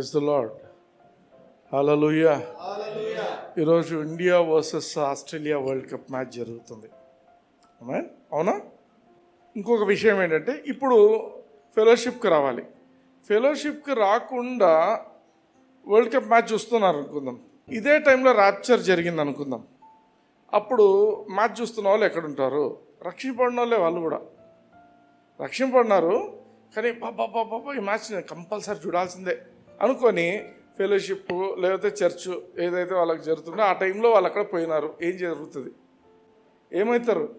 Praise the lord hallelujah ఈరోజు India versus Australia world cup match జరుగుతుంది. అవునా? ఇంకొక విషయం ఏంటంటే ఇప్పుడు ఫెలోషిప్కి రావాలి. ఫెలోషిప్కి రాకుండా వరల్డ్ కప్ మ్యాచ్ చూస్తున్నారు అనుకుందాం. ఇదే టైంలో ర్యాప్చర్ జరిగింది అనుకుందాం. అప్పుడు మ్యాచ్ చూస్తున్న వాళ్ళు ఎక్కడుంటారు? రక్షింపడిన వాళ్ళే వాళ్ళు కూడా. రక్షింపడినారు కానీ బాబా బాబా ఈ మ్యాచ్ నేను కంపల్సరీ చూడాల్సిందే. అనుకొని ఫెలోషిప్ లేకపోతే చర్చ్ ఏదైతే వాళ్ళకి జరుగుతుందో ఆ టైంలో వాళ్ళు అక్కడ పోయినారు. ఏం జరుగుతుంది? ఏమవుతారు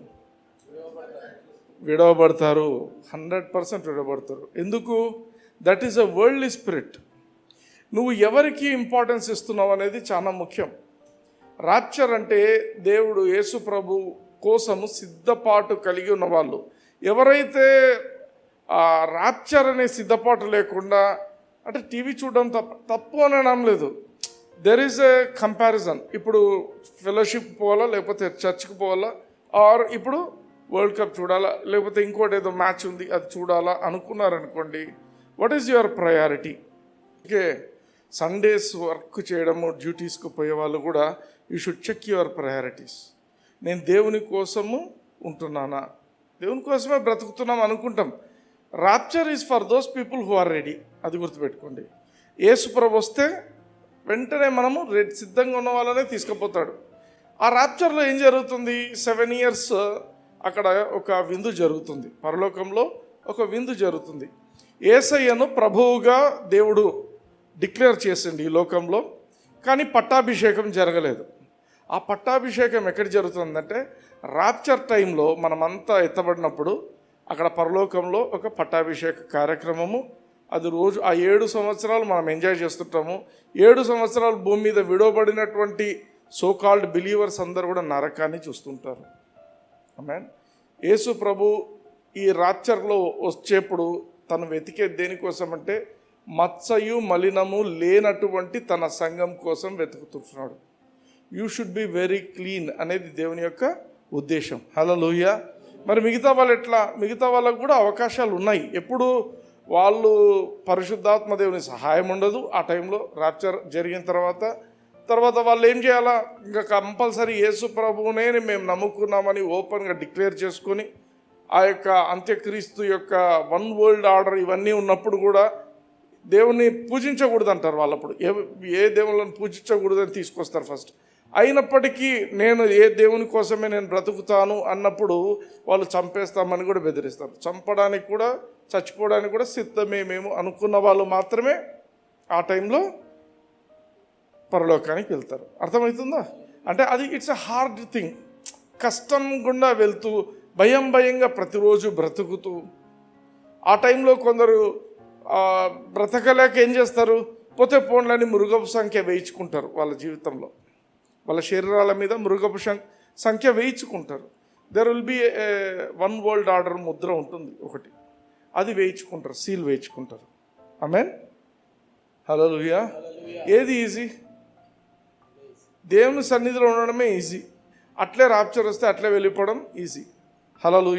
విడవబడతారు. హండ్రెడ్ పర్సెంట్ విడవబడతారు. ఎందుకు? That is a world spirit నువ్వు ఎవరికి ఇంపార్టెన్స్ ఇస్తున్నావు అనేది చాలా ముఖ్యం. రాప్చర్ అంటే దేవుడు యేసు ప్రభు కోసము సిద్ధపాటు కలిగి ఉన్న వాళ్ళు ఎవరైతే ఆ రాప్చర్ అనే సిద్ధపాటు లేకుండా అంటే టీవీ చూడడం తప్ప తప్పు అనడం లేదు. దెర్ ఈస్ ఎ కంపారిజన్ ఇప్పుడు ఫెలోషిప్ పోవాలా లేకపోతే చర్చ్కి పోవాలా ఆర్ ఇప్పుడు వరల్డ్ కప్ చూడాలా లేకపోతే ఇంకోటి ఏదో మ్యాచ్ ఉంది అది చూడాలా అనుకున్నారనుకోండి what is your priority okay Sundays work చేయడము డ్యూటీస్కి పోయే వాళ్ళు కూడా you should check your priorities నేను దేవుని కోసము ఉంటున్నానా? దేవుని కోసమే బ్రతుకుతున్నాం అనుకుంటాం. Rapture is for those people who are ready అది గుర్తుపెట్టుకోండి. ఏసుప్రభు వస్తే వెంటనే మనము రెడ్ సిద్ధంగా ఉన్న వాళ్ళనే తీసుకుపోతాడు. ఆ రాప్చర్లో ఏం జరుగుతుంది? సెవెన్ ఇయర్స్ అక్కడ ఒక విందు జరుగుతుంది. పరలోకంలో ఒక విందు జరుగుతుంది. ఏసయ్యను ప్రభువుగా దేవుడు డిక్లేర్ చేసిండు ఈ లోకంలో కానీ పట్టాభిషేకం జరగలేదు. ఆ పట్టాభిషేకం ఎక్కడ జరుగుతుందంటే రాప్చర్ టైంలో మనమంతా ఎత్తబడినప్పుడు అక్కడ పరలోకంలో ఒక పట్టాభిషేక కార్యక్రమము. అది రోజు ఆ ఏడు సంవత్సరాలు మనం ఎంజాయ్ చేస్తుంటాము. ఏడు సంవత్సరాలు భూమి మీద విడవబడినటువంటి సోకాల్డ్ బిలీవర్స్ అందరు కూడా నరకాన్ని చూస్తుంటారు. ఆమెన్ యేసు ప్రభు ఈ రాత్చర్లో వచ్చేప్పుడు తను వెతికే దేనికోసం అంటే మత్సయు మలినము లేనటువంటి తన సంఘం కోసం వెతుకుతున్నాడు you should be very clean అనేది దేవుని యొక్క ఉద్దేశం. హలో మరి మిగతా వాళ్ళు ఎట్లా? మిగతా వాళ్ళకు కూడా అవకాశాలు ఉన్నాయి. ఎప్పుడు వాళ్ళు పరిశుద్ధాత్మ దేవుని సహాయం ఉండదు. ఆ టైంలో రాప్చర్ జరిగిన తర్వాత తర్వాత వాళ్ళు ఏం చేయాలా? ఇంకా కంపల్సరీ యేసు ప్రభువునే మేము నమ్ముకున్నామని ఓపెన్గా డిక్లేర్ చేసుకొని ఆ యొక్క అంత్యక్రీస్తు యొక్క వన్ వరల్డ్ ఆర్డర్ ఇవన్నీ ఉన్నప్పుడు కూడా దేవుణ్ణి పూజించకూడదు అంటారు వాళ్ళప్పుడు. ఏ ఏ దేవుళ్ళని పూజించకూడదని తీసుకొస్తారు ఫస్ట్. అయినప్పటికీ నేను ఏ దేవుని కోసమే నేను బ్రతుకుతాను అన్నప్పుడు వాళ్ళు చంపేస్తామని కూడా బెదిరిస్తారు. చంపడానికి కూడా చచ్చిపోవడానికి కూడా సిద్ధమే మేము అనుకున్న వాళ్ళు మాత్రమే ఆ టైంలో పరలోకానికి వెళ్తారు. అర్థమవుతుందా? అంటే అది ఇట్స్ అ హార్డ్ థింగ్ కష్టం గుండా వెళ్తూ భయం భయంగా ప్రతిరోజు బ్రతుకుతూ ఆ టైంలో కొందరు బ్రతకలేక ఏం చేస్తారు? పోతే పోన్లని మృగపు సంఖ్య వేయించుకుంటారు వాళ్ళ జీవితంలో. వాళ్ళ శరీరాల మీద మృగపు సం- సంఖ్య వేయించుకుంటారు. There will be one world order Mudra ఉంటుంది ఒకటి. అది వేయించుకుంటారు సీల్ వేయించుకుంటారు. ఆమెన్ హలో ఏది ఈజీ దేవుని సన్నిధిలో ఉండడమే ఈజీ అట్లే రాప్చర్ వస్తే అట్లే వెళ్ళిపోవడం ఈజీ హలో